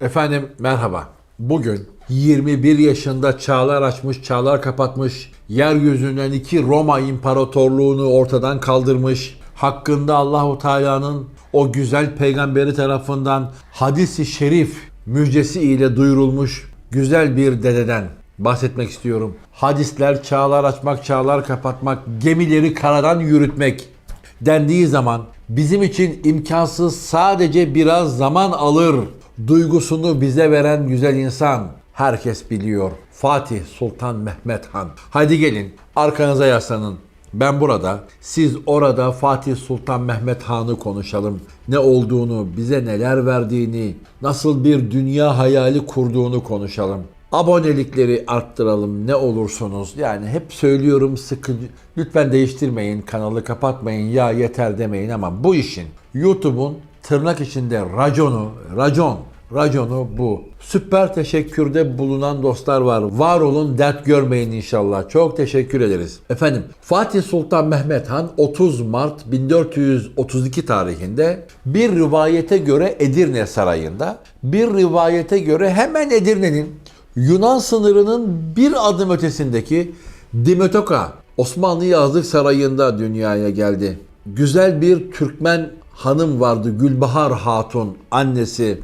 Efendim merhaba. Bugün 21 yaşında çağlar açmış, çağlar kapatmış, yeryüzünden iki Roma İmparatorluğunu ortadan kaldırmış, hakkında Allahu Teala'nın o güzel peygamberi tarafından hadisi şerif müjdesi ile duyurulmuş güzel bir dededen bahsetmek istiyorum. Hadisler çağlar açmak, çağlar kapatmak, gemileri karadan yürütmek dendiği zaman bizim için imkansız sadece biraz zaman alır duygusunu bize veren güzel insan herkes biliyor. Fatih Sultan Mehmet Han. Hadi gelin arkanıza yaslanın. Ben burada, siz orada Fatih Sultan Mehmet Han'ı konuşalım. Ne olduğunu, bize neler verdiğini, nasıl bir dünya hayali kurduğunu konuşalım. Abonelikleri arttıralım ne olursunuz. Yani hep söylüyorum sıkıcı. Lütfen değiştirmeyin, kanalı kapatmayın, ya yeter demeyin ama bu işin YouTube'un tırnak içinde raconu, racon, raconu bu. Süper teşekkürde bulunan dostlar var. Var olun, dert görmeyin inşallah. Çok teşekkür ederiz. Efendim, Fatih Sultan Mehmet Han 30 Mart 1432 tarihinde bir rivayete göre Edirne Sarayı'nda, bir rivayete göre hemen Edirne'nin Yunan sınırının bir adım ötesindeki Dimetoka Osmanlı Yazlık Sarayı'nda dünyaya geldi. Güzel bir Türkmen hanım vardı Gülbahar Hatun annesi.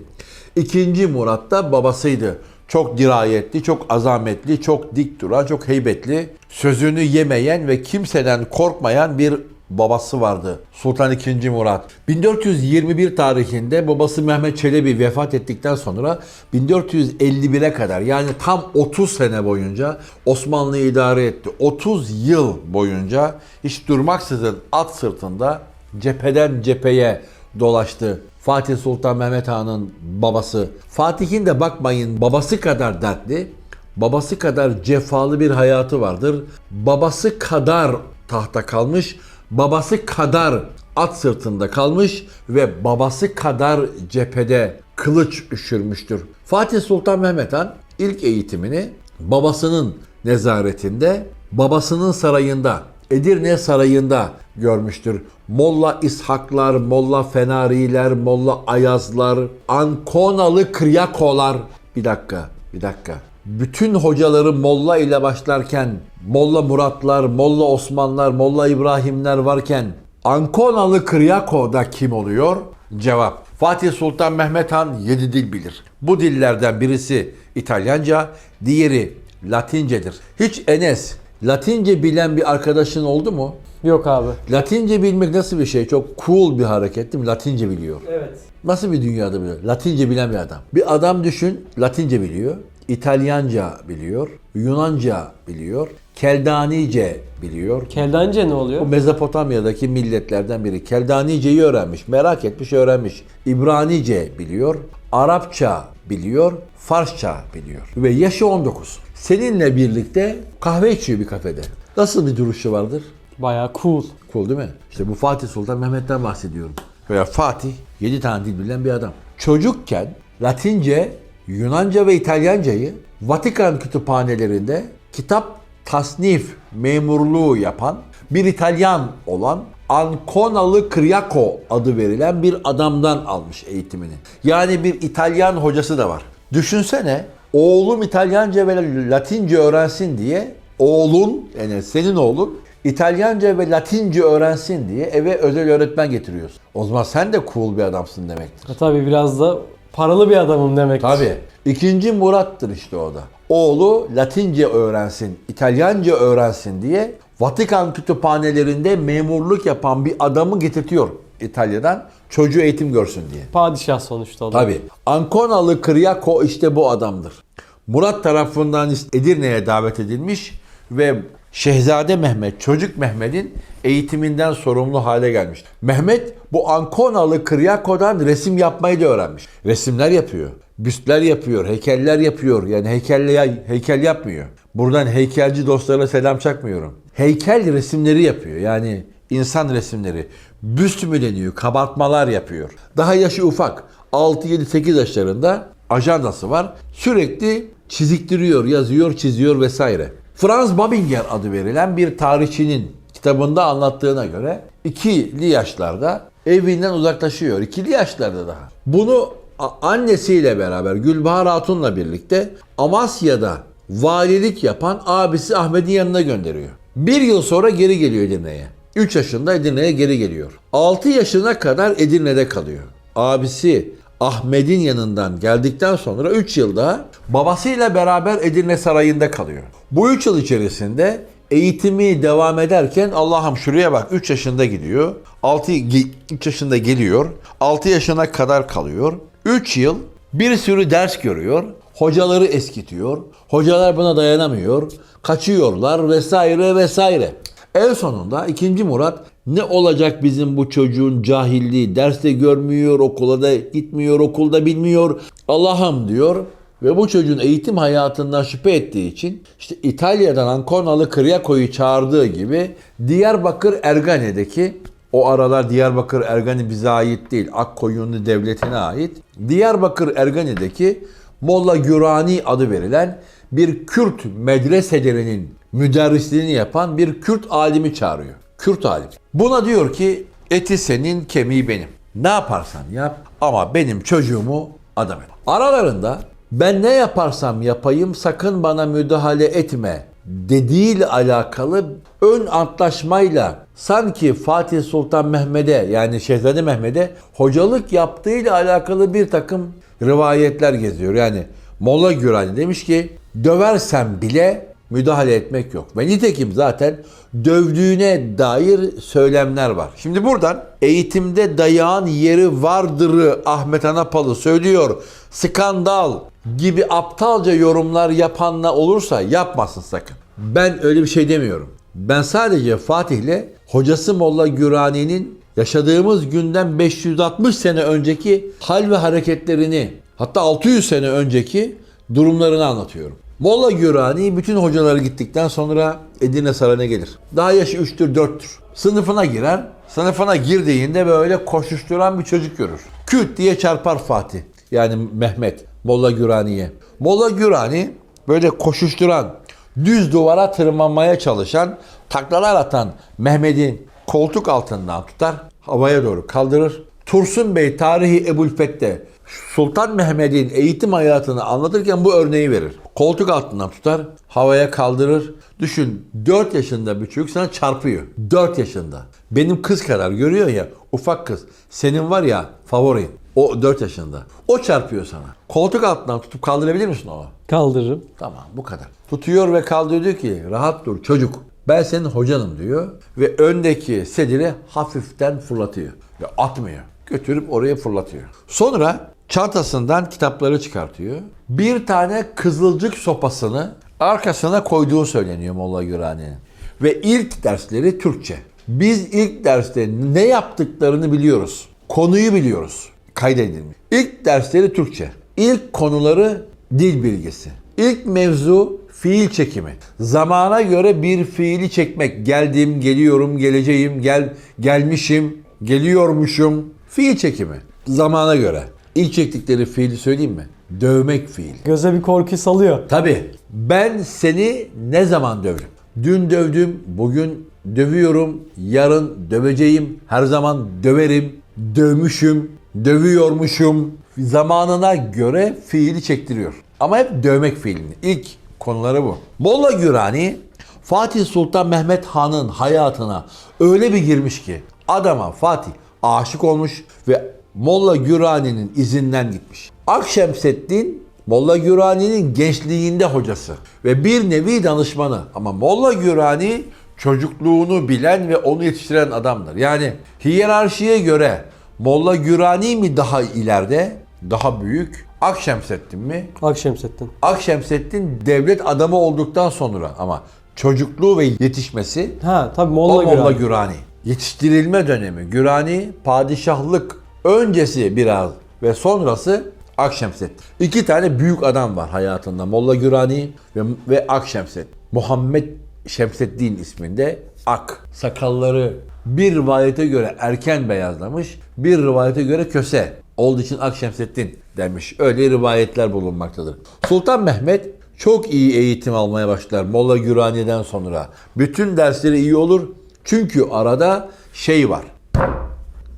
İkinci Murat da babasıydı. Çok dirayetli, çok azametli, çok dik duran, çok heybetli, sözünü yemeyen ve kimseden korkmayan bir babası vardı. Sultan II. Murat. 1421 tarihinde babası Mehmet Çelebi vefat ettikten sonra 1451'e kadar yani tam 30 sene boyunca Osmanlı'yı idare etti. 30 yıl boyunca hiç durmaksızın at sırtında cepheden cepheye dolaştı. Fatih Sultan Mehmet Han'ın babası. Fatih'in de bakmayın babası kadar dertli, babası kadar cefalı bir hayatı vardır. Babası kadar tahta kalmış, babası kadar at sırtında kalmış ve babası kadar cephede kılıç üşürmüştür. Fatih Sultan Mehmet Han ilk eğitimini babasının nezaretinde, babasının sarayında, Edirne Sarayı'nda görmüştür. Molla İshaklar, Molla Fenariler, Molla Ayazlar, Ankonalı Kryakolar. Bir dakika, bir dakika. Bütün hocaları Molla ile başlarken, Molla Muratlar, Molla Osmanlar, Molla İbrahimler varken Ankonalı Kryako'da kim oluyor? Cevap. Fatih Sultan Mehmet Han 7 dil bilir. Bu dillerden birisi İtalyanca, diğeri Latincedir. Hiç Enes Latince bilen bir arkadaşın oldu mu? Yok abi. Latince bilmek nasıl bir şey? Çok cool bir hareket değil mi? Latince biliyor. Evet. Nasıl bir dünyada biliyor? Latince bilen bir adam. Bir adam düşün, Latince biliyor, İtalyanca biliyor, Yunanca biliyor, Keldanice biliyor. Keldance ne oluyor? Mezopotamya'daki milletlerden biri. Keldanice'yi öğrenmiş, merak etmiş, öğrenmiş. İbranice biliyor, Arapça biliyor, Farsça biliyor. Ve yaşı 19. Seninle birlikte kahve içiyor bir kafede. Nasıl bir duruşu vardır? Bayağı cool. Cool değil mi? İşte bu Fatih Sultan Mehmet'ten bahsediyorum. Veya Fatih 7 tane dil bilen bir adam. Çocukken Latince, Yunanca ve İtalyancayı Vatikan kütüphanelerinde kitap tasnif memurluğu yapan bir İtalyan olan Anconalı Criaco adı verilen bir adamdan almış eğitimini. Yani bir İtalyan hocası da var. Düşünsene oğlum İtalyanca ve Latince öğrensin diye oğlun yani senin oğlun İtalyanca ve Latince öğrensin diye eve özel öğretmen getiriyorsun. O zaman sen de cool bir adamsın demektir. Ha, tabii biraz da paralı bir adamım demek. Tabii. İkinci Murat'tır işte o da. Oğlu Latince öğrensin, İtalyanca öğrensin diye Vatikan kütüphanelerinde memurluk yapan bir adamı getirtiyor İtalya'dan çocuğu eğitim görsün diye. Padişah sonuçta o da. Tabii. Ankonalı Kriako işte bu adamdır. Murat tarafından Edirne'ye davet edilmiş ve Şehzade Mehmet, çocuk Mehmet'in eğitiminden sorumlu hale gelmiş. Mehmet bu Ankonalı Kriako'dan resim yapmayı da öğrenmiş. Resimler yapıyor, büstler yapıyor, heykeller yapıyor. Yani heykelle, heykel yapmıyor. Buradan heykelci dostlara selam çakmıyorum. Heykel resimleri yapıyor. Yani insan resimleri. Büst mü deniyor, kabartmalar yapıyor. Daha yaşı ufak. 6-7-8 yaşlarında ajandası var. Sürekli çiziktiriyor, yazıyor, çiziyor vesaire. Franz Babinger adı verilen bir tarihçinin kitabında anlattığına göre ikili yaşlarda evinden uzaklaşıyor. İkili yaşlarda daha. Bunu annesiyle beraber Gülbahar Hatun'la birlikte Amasya'da valilik yapan abisi Ahmet'in yanına gönderiyor. Bir yıl sonra geri geliyor Edirne'ye. 3 yaşında Edirne'ye geri geliyor. 6 yaşına kadar Edirne'de kalıyor. Abisi Ahmet'in yanından geldikten sonra 3 yılda babasıyla beraber Edirne Sarayı'nda kalıyor. Bu 3 yıl içerisinde eğitimi devam ederken Allah'ım şuraya bak 3 yaşında gidiyor. 6 3 yaşında geliyor. 6 yaşına kadar kalıyor. 3 yıl bir sürü ders görüyor. Hocaları eskitiyor. Hocalar buna dayanamıyor. Kaçıyorlar vesaire vesaire. En sonunda 2. Murat ne olacak bizim bu çocuğun cahilliği, derste görmüyor, okula da gitmiyor, okulda bilmiyor. Allah'ım diyor ve bu çocuğun eğitim hayatından şüphe ettiği için işte İtalya'dan Anconalı Kriako'yu çağırdığı gibi Diyarbakır Ergani'deki o aralar Diyarbakır Ergani bize ait değil. Akkoyunlu devletine ait. Diyarbakır Ergani'deki Molla Gürani adı verilen bir Kürt medreselerinin müderrisliğini yapan bir Kürt alimi çağırıyor. Kürt alim. Buna diyor ki eti senin kemiği benim. Ne yaparsan yap ama benim çocuğumu adam et. Aralarında ben ne yaparsam yapayım sakın bana müdahale etme dediğiyle alakalı ön antlaşmayla sanki Fatih Sultan Mehmet'e yani Şehzade Mehmet'e hocalık yaptığıyla alakalı bir takım rivayetler geziyor. Yani Molla Gürani demiş ki döversem bile müdahale etmek yok. Ve nitekim zaten dövdüğüne dair söylemler var. Şimdi buradan eğitimde dayağın yeri vardırı Ahmet Anapalı söylüyor. Skandal gibi aptalca yorumlar yapanla olursa yapmasın sakın. Ben öyle bir şey demiyorum. Ben sadece Fatih'le hocası Molla Gürani'nin yaşadığımız günden 560 sene önceki hal ve hareketlerini hatta 600 sene önceki durumlarını anlatıyorum. Molla Gürani bütün hocaları gittikten sonra Edirne Sarayı'na gelir. Daha yaşı 3'tür 4'tür. Sınıfına girer. Sınıfına girdiğinde böyle koşuşturan bir çocuk görür. Küt diye çarpar Fatih. Yani Mehmet Molla Gürani'ye. Molla Gürani böyle koşuşturan, düz duvara tırmanmaya çalışan, taklalar atan Mehmet'in koltuk altından tutar, havaya doğru kaldırır. Tursun Bey tarihi Ebu'l-Fette Sultan Mehmet'in eğitim hayatını anlatırken bu örneği verir. Koltuk altından tutar, havaya kaldırır. Düşün 4 yaşında bir çocuk sana çarpıyor. 4 yaşında. Benim kız kadar görüyor ya ufak kız. Senin var ya favorin. O 4 yaşında. O çarpıyor sana. Koltuk altından tutup kaldırabilir misin onu? Kaldırırım. Tamam bu kadar. Tutuyor ve kaldırıyor diyor ki rahat dur çocuk. Ben senin hocanım diyor. Ve öndeki sedire hafiften fırlatıyor. Ve atmıyor. Götürüp oraya fırlatıyor. Sonra çantasından kitapları çıkartıyor. Bir tane kızılcık sopasını arkasına koyduğu söyleniyor Molla Gürani'nin. Ve ilk dersleri Türkçe. Biz ilk derste ne yaptıklarını biliyoruz. Konuyu biliyoruz. Kaydedilmiş. İlk dersleri Türkçe. İlk konuları dil bilgisi. İlk mevzu fiil çekimi. Zamana göre bir fiili çekmek. Geldim, geliyorum, geleceğim, gel gelmişim, geliyormuşum. Fiil çekimi. Zamana göre. İlk çektikleri fiili söyleyeyim mi? Dövmek fiili. Göze bir korku salıyor. Tabii. Ben seni ne zaman dövdüm? Dün dövdüm, bugün dövüyorum, yarın döveceğim, her zaman döverim, dövmüşüm, dövüyormuşum. Zamanına göre fiili çektiriyor. Ama hep dövmek fiilini. İlk konuları bu. Molla Gürani Fatih Sultan Mehmet Han'ın hayatına öyle bir girmiş ki adama Fatih aşık olmuş ve Molla Gürani'nin izinden gitmiş. Akşemseddin Molla Gürani'nin gençliğinde hocası ve bir nevi danışmanı. Ama Molla Gürani çocukluğunu bilen ve onu yetiştiren adamdır. Yani hiyerarşiye göre Molla Gürani mi daha ileride, daha büyük, Akşemseddin mi? Akşemseddin. Akşemseddin devlet adamı olduktan sonra ama çocukluğu ve yetişmesi Ha tabii o Molla Molla Gürani. Gürani. Yetiştirilme dönemi. Gürani padişahlık öncesi biraz ve sonrası Akşemseddin. İki tane büyük adam var hayatında. Molla Gürani ve, ve Akşemseddin. Muhammed Şemseddin isminde Ak. Sakalları bir rivayete göre erken beyazlamış, bir rivayete göre köse. Olduğu için Akşemseddin denmiş. Öyle rivayetler bulunmaktadır. Sultan Mehmet çok iyi eğitim almaya başlar Molla Gürani'den sonra. Bütün dersleri iyi olur. Çünkü arada şey var.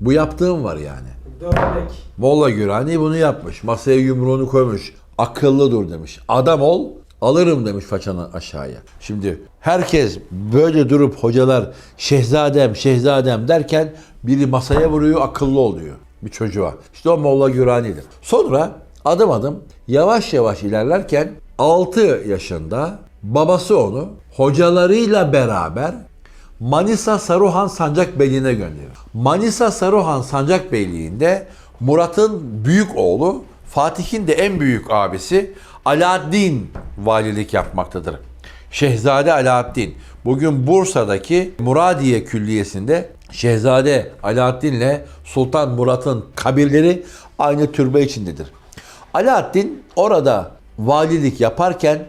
Bu yaptığım var yani. Dörnek. Molla Gürani bunu yapmış. Masaya yumruğunu koymuş. Akıllı dur demiş. Adam ol, alırım demiş façanı aşağıya. Şimdi herkes böyle durup hocalar şehzadem, şehzadem derken biri masaya vuruyor, akıllı oluyor bir çocuğa. İşte o Molla Gürani'dir. Sonra adım adım yavaş yavaş ilerlerken 6 yaşında babası onu hocalarıyla beraber Manisa Saruhan Sancakbeyliğine gönderiyor. Manisa Saruhan Sancakbeyliğinde Murat'ın büyük oğlu Fatih'in de en büyük abisi Alaaddin valilik yapmaktadır. Şehzade Alaaddin. Bugün Bursa'daki Muradiye Külliyesi'nde Şehzade Alaaddin ile Sultan Murat'ın kabirleri aynı türbe içindedir. Alaaddin orada valilik yaparken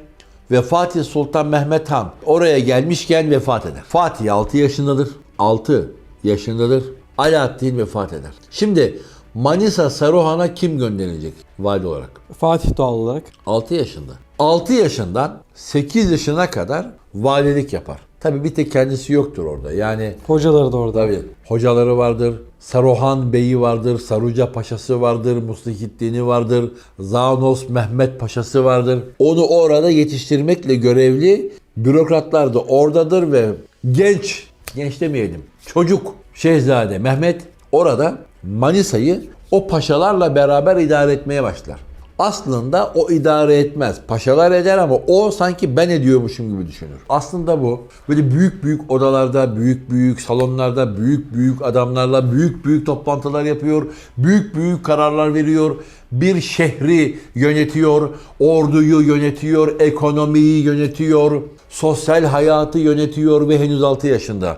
ve Fatih Sultan Mehmet Han oraya gelmişken vefat eder. Fatih 6 yaşındadır. 6 yaşındadır. Alaaddin vefat eder. Şimdi Manisa Saruhan'a kim gönderilecek vali olarak? Fatih doğal olarak. 6 yaşında. 6 yaşından 8 yaşına kadar valilik yapar. Tabii bir tek kendisi yoktur orada. Yani Hocaları da orada. Tabii hocaları vardır. Saruhan Bey'i vardır. Saruca Paşası vardır. Muslihiddin'i vardır. Zanos Mehmet Paşası vardır. Onu orada yetiştirmekle görevli bürokratlar da oradadır ve genç, genç demeyelim, çocuk Şehzade Mehmet orada Manisa'yı o paşalarla beraber idare etmeye başlar. Aslında o idare etmez. Paşalar eder ama o sanki ben ediyormuşum gibi düşünür. Aslında bu böyle büyük büyük odalarda, büyük büyük salonlarda, büyük büyük adamlarla büyük büyük toplantılar yapıyor. Büyük büyük kararlar veriyor. Bir şehri yönetiyor, orduyu yönetiyor, ekonomiyi yönetiyor, sosyal hayatı yönetiyor ve henüz 6 yaşında.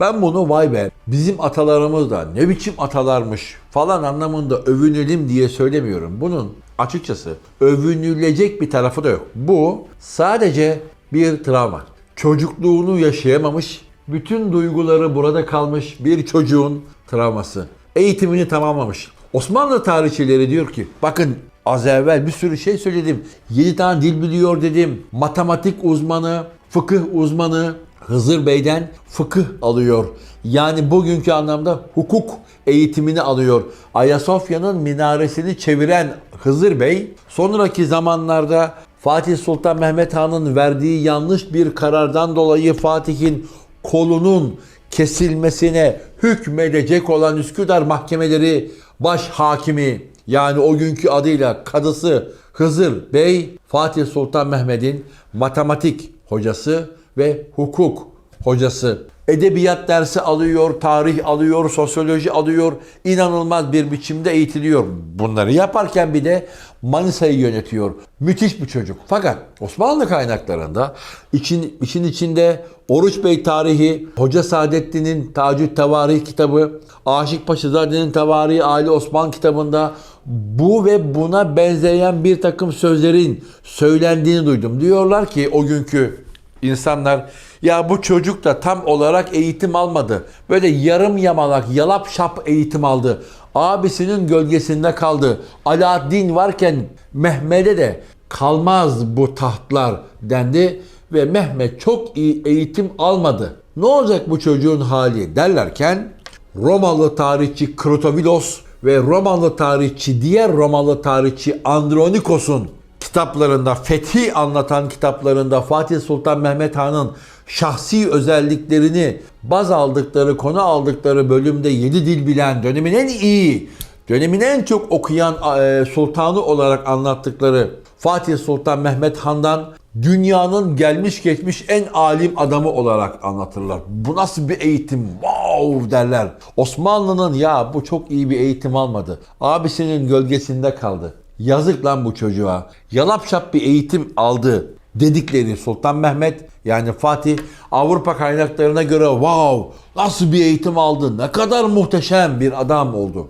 Ben bunu vay be bizim atalarımız da ne biçim atalarmış falan anlamında övünelim diye söylemiyorum. Bunun açıkçası övünülecek bir tarafı da yok. Bu sadece bir travma. Çocukluğunu yaşayamamış, bütün duyguları burada kalmış bir çocuğun travması. Eğitimini tamamlamış. Osmanlı tarihçileri diyor ki bakın az evvel bir sürü şey söyledim. 7 tane dil biliyor dedim. Matematik uzmanı, fıkıh uzmanı, Hızır Bey'den fıkıh alıyor. Yani bugünkü anlamda hukuk eğitimini alıyor. Ayasofya'nın minaresini çeviren Hızır Bey sonraki zamanlarda Fatih Sultan Mehmet Han'ın verdiği yanlış bir karardan dolayı Fatih'in kolunun kesilmesine hükmedecek olan Üsküdar mahkemeleri baş hakimi yani o günkü adıyla kadısı Hızır Bey Fatih Sultan Mehmet'in matematik hocası ve hukuk hocası. Edebiyat dersi alıyor, tarih alıyor, sosyoloji alıyor. İnanılmaz bir biçimde eğitiliyor. Bunları yaparken bir de Manisa'yı yönetiyor. Müthiş bir çocuk. Fakat Osmanlı kaynaklarında için, için içinde Oruç Bey tarihi, Hoca Saadettin'in Tacü Tevarih kitabı, Aşık Paşazade'nin Tevarih Ali Osman kitabında bu ve buna benzeyen bir takım sözlerin söylendiğini duydum. Diyorlar ki o günkü İnsanlar ya bu çocuk da tam olarak eğitim almadı. Böyle yarım yamalak, yalap şap eğitim aldı. Abisinin gölgesinde kaldı. Alaaddin varken Mehmet'e de kalmaz bu tahtlar dendi ve Mehmet çok iyi eğitim almadı. Ne olacak bu çocuğun hali derlerken Romalı tarihçi Krotovilos ve Romalı tarihçi diğer Romalı tarihçi Andronikos'un kitaplarında, fethi anlatan kitaplarında Fatih Sultan Mehmet Han'ın şahsi özelliklerini baz aldıkları, konu aldıkları bölümde 7 dil bilen, dönemin en iyi, dönemin en çok okuyan e, sultanı olarak anlattıkları Fatih Sultan Mehmet Han'dan dünyanın gelmiş geçmiş en alim adamı olarak anlatırlar. Bu nasıl bir eğitim? Wow derler. Osmanlı'nın ya bu çok iyi bir eğitim almadı. Abisinin gölgesinde kaldı. Yazık lan bu çocuğa. Yalap şap bir eğitim aldı dedikleri Sultan Mehmet yani Fatih Avrupa kaynaklarına göre wow nasıl bir eğitim aldı ne kadar muhteşem bir adam oldu.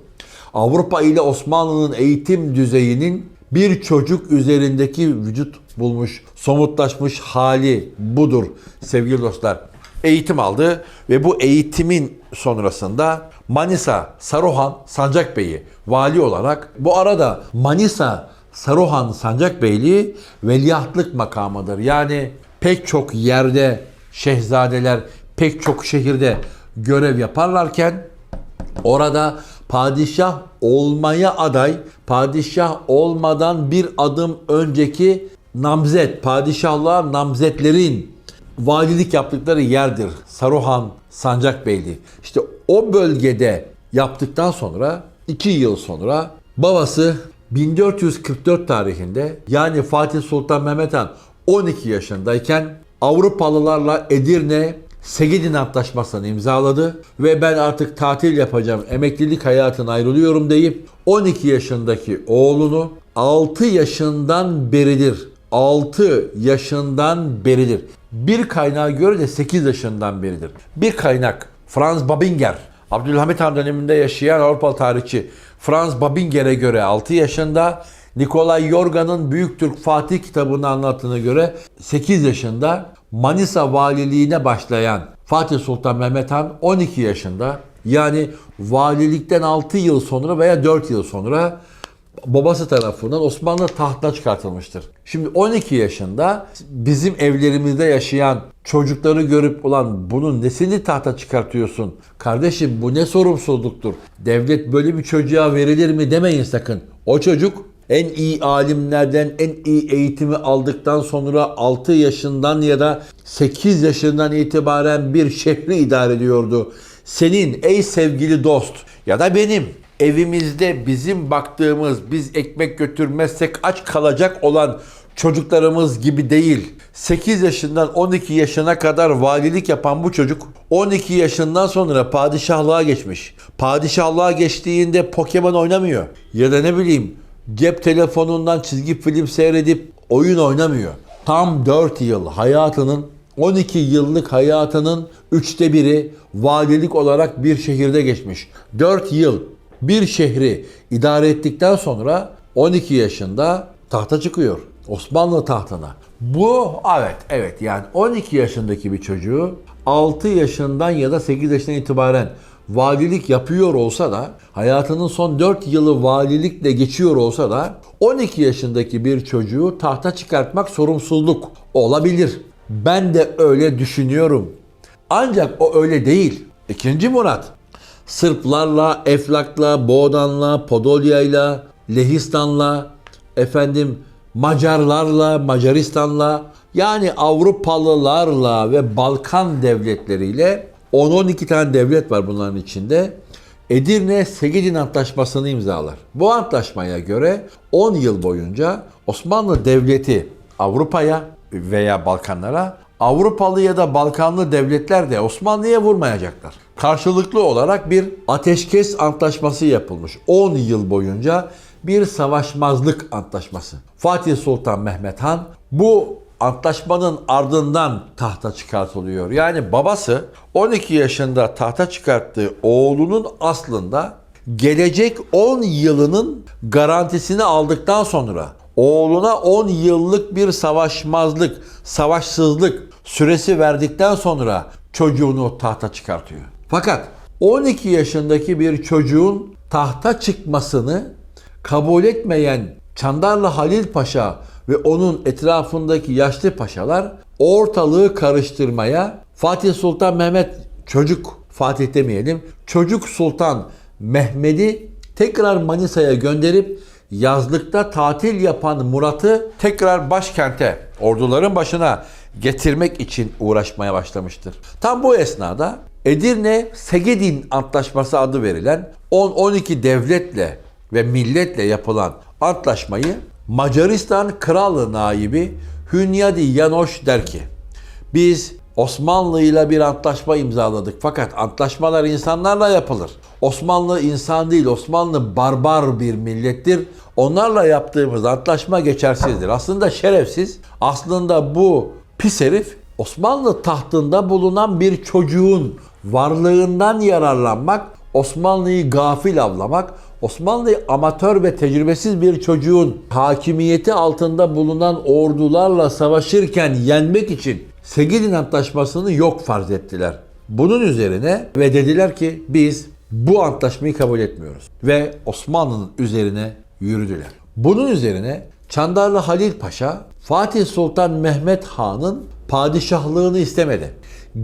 Avrupa ile Osmanlı'nın eğitim düzeyinin bir çocuk üzerindeki vücut bulmuş, somutlaşmış hali budur sevgili dostlar. Eğitim aldı ve bu eğitimin sonrasında Manisa Saruhan Sancakbey'i vali olarak bu arada Manisa Saruhan Sancakbeyliği veliahtlık makamıdır. Yani pek çok yerde şehzadeler pek çok şehirde görev yaparlarken Orada padişah olmaya aday, padişah olmadan bir adım önceki namzet, padişahlığa namzetlerin valilik yaptıkları yerdir. Saruhan Sancakbeyli. İşte o bölgede yaptıktan sonra 2 yıl sonra babası 1444 tarihinde yani Fatih Sultan Mehmet Han 12 yaşındayken Avrupalılarla Edirne Segedin Antlaşması'nı imzaladı ve ben artık tatil yapacağım, emeklilik hayatına ayrılıyorum deyip 12 yaşındaki oğlunu 6 yaşından beridir 6 yaşından beridir. Bir kaynağa göre de 8 yaşından beridir. Bir kaynak Franz Babinger, Abdülhamit Han döneminde yaşayan Avrupalı tarihçi Franz Babinger'e göre 6 yaşında, Nikolay Yorga'nın Büyük Türk Fatih kitabını anlattığına göre 8 yaşında Manisa valiliğine başlayan Fatih Sultan Mehmet Han 12 yaşında yani valilikten 6 yıl sonra veya 4 yıl sonra babası tarafından Osmanlı tahtına çıkartılmıştır. Şimdi 12 yaşında bizim evlerimizde yaşayan çocukları görüp ulan bunun nesini tahta çıkartıyorsun? Kardeşim bu ne sorumsuzluktur? Devlet böyle bir çocuğa verilir mi demeyin sakın. O çocuk en iyi alimlerden en iyi eğitimi aldıktan sonra 6 yaşından ya da 8 yaşından itibaren bir şehri idare ediyordu. Senin ey sevgili dost ya da benim evimizde bizim baktığımız, biz ekmek götürmezsek aç kalacak olan çocuklarımız gibi değil. 8 yaşından 12 yaşına kadar valilik yapan bu çocuk 12 yaşından sonra padişahlığa geçmiş. Padişahlığa geçtiğinde Pokemon oynamıyor. Ya da ne bileyim cep telefonundan çizgi film seyredip oyun oynamıyor. Tam 4 yıl hayatının 12 yıllık hayatının üçte biri valilik olarak bir şehirde geçmiş. 4 yıl bir şehri idare ettikten sonra 12 yaşında tahta çıkıyor. Osmanlı tahtına. Bu evet evet yani 12 yaşındaki bir çocuğu 6 yaşından ya da 8 yaşından itibaren valilik yapıyor olsa da hayatının son 4 yılı valilikle geçiyor olsa da 12 yaşındaki bir çocuğu tahta çıkartmak sorumsuzluk olabilir. Ben de öyle düşünüyorum. Ancak o öyle değil. İkinci Murat Sırplarla, Eflak'la, Boğdan'la, Podolya'yla, Lehistan'la, efendim Macarlarla, Macaristan'la yani Avrupalılarla ve Balkan devletleriyle 10-12 tane devlet var bunların içinde. Edirne Segedin Antlaşması'nı imzalar. Bu antlaşmaya göre 10 yıl boyunca Osmanlı Devleti Avrupa'ya veya Balkanlara, Avrupalı ya da Balkanlı devletler de Osmanlı'ya vurmayacaklar. Karşılıklı olarak bir ateşkes antlaşması yapılmış. 10 yıl boyunca bir savaşmazlık antlaşması. Fatih Sultan Mehmet Han bu antlaşmanın ardından tahta çıkartılıyor. Yani babası 12 yaşında tahta çıkarttığı oğlunun aslında gelecek 10 yılının garantisini aldıktan sonra oğluna 10 yıllık bir savaşmazlık, savaşsızlık süresi verdikten sonra çocuğunu tahta çıkartıyor. Fakat 12 yaşındaki bir çocuğun tahta çıkmasını kabul etmeyen Çandarlı Halil Paşa ve onun etrafındaki yaşlı paşalar ortalığı karıştırmaya Fatih Sultan Mehmet çocuk Fatih demeyelim çocuk Sultan Mehmet'i tekrar Manisa'ya gönderip yazlıkta tatil yapan Murat'ı tekrar başkente orduların başına getirmek için uğraşmaya başlamıştır. Tam bu esnada Edirne Segedin Antlaşması adı verilen 10-12 devletle ve milletle yapılan antlaşmayı Macaristan Kralı naibi Hünyadi Yanoş der ki biz Osmanlı ile bir antlaşma imzaladık fakat antlaşmalar insanlarla yapılır. Osmanlı insan değil, Osmanlı barbar bir millettir. Onlarla yaptığımız antlaşma geçersizdir. Aslında şerefsiz, aslında bu pis herif Osmanlı tahtında bulunan bir çocuğun varlığından yararlanmak, Osmanlı'yı gafil avlamak, Osmanlı'yı amatör ve tecrübesiz bir çocuğun hakimiyeti altında bulunan ordularla savaşırken yenmek için Segedin Antlaşması'nı yok farz ettiler. Bunun üzerine ve dediler ki biz bu antlaşmayı kabul etmiyoruz. Ve Osmanlı'nın üzerine yürüdüler. Bunun üzerine Çandarlı Halil Paşa Fatih Sultan Mehmet Han'ın padişahlığını istemedi.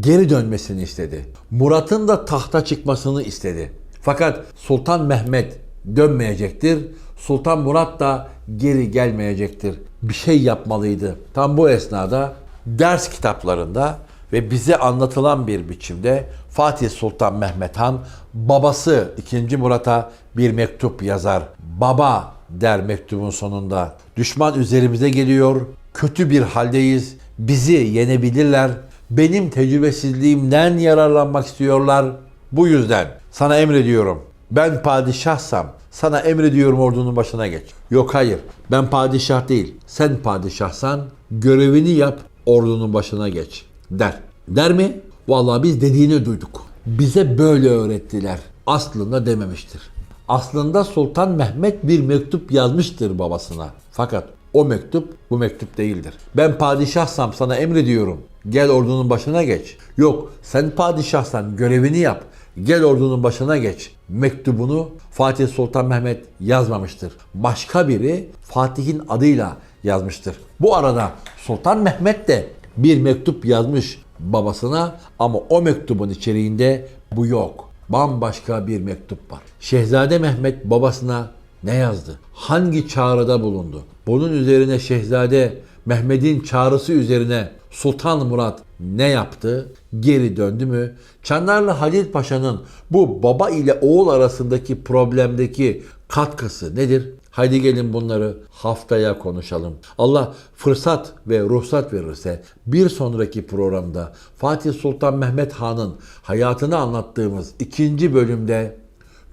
Geri dönmesini istedi. Murat'ın da tahta çıkmasını istedi. Fakat Sultan Mehmet dönmeyecektir. Sultan Murat da geri gelmeyecektir. Bir şey yapmalıydı. Tam bu esnada ders kitaplarında ve bize anlatılan bir biçimde Fatih Sultan Mehmet Han babası 2. Murat'a bir mektup yazar. Baba der mektubun sonunda. Düşman üzerimize geliyor. Kötü bir haldeyiz. Bizi yenebilirler. Benim tecrübesizliğimden yararlanmak istiyorlar. Bu yüzden sana emrediyorum. Ben padişahsam sana emrediyorum ordunun başına geç. Yok hayır ben padişah değil. Sen padişahsan görevini yap ordunun başına geç der. Der mi? Vallahi biz dediğini duyduk. Bize böyle öğrettiler. Aslında dememiştir. Aslında Sultan Mehmet bir mektup yazmıştır babasına. Fakat o mektup bu mektup değildir. Ben padişahsam sana emrediyorum. Gel ordunun başına geç. Yok sen padişahsan görevini yap. Gel ordunun başına geç. Mektubunu Fatih Sultan Mehmet yazmamıştır. Başka biri Fatih'in adıyla yazmıştır. Bu arada Sultan Mehmet de bir mektup yazmış babasına ama o mektubun içeriğinde bu yok. Bambaşka bir mektup var. Şehzade Mehmet babasına ne yazdı? Hangi çağrıda bulundu? Bunun üzerine Şehzade Mehmet'in çağrısı üzerine Sultan Murat ne yaptı? Geri döndü mü? Çandarlı Halil Paşa'nın bu baba ile oğul arasındaki problemdeki katkısı nedir? Haydi gelin bunları haftaya konuşalım. Allah fırsat ve ruhsat verirse bir sonraki programda Fatih Sultan Mehmet Han'ın hayatını anlattığımız ikinci bölümde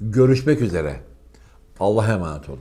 görüşmek üzere. Allah'a emanet olun.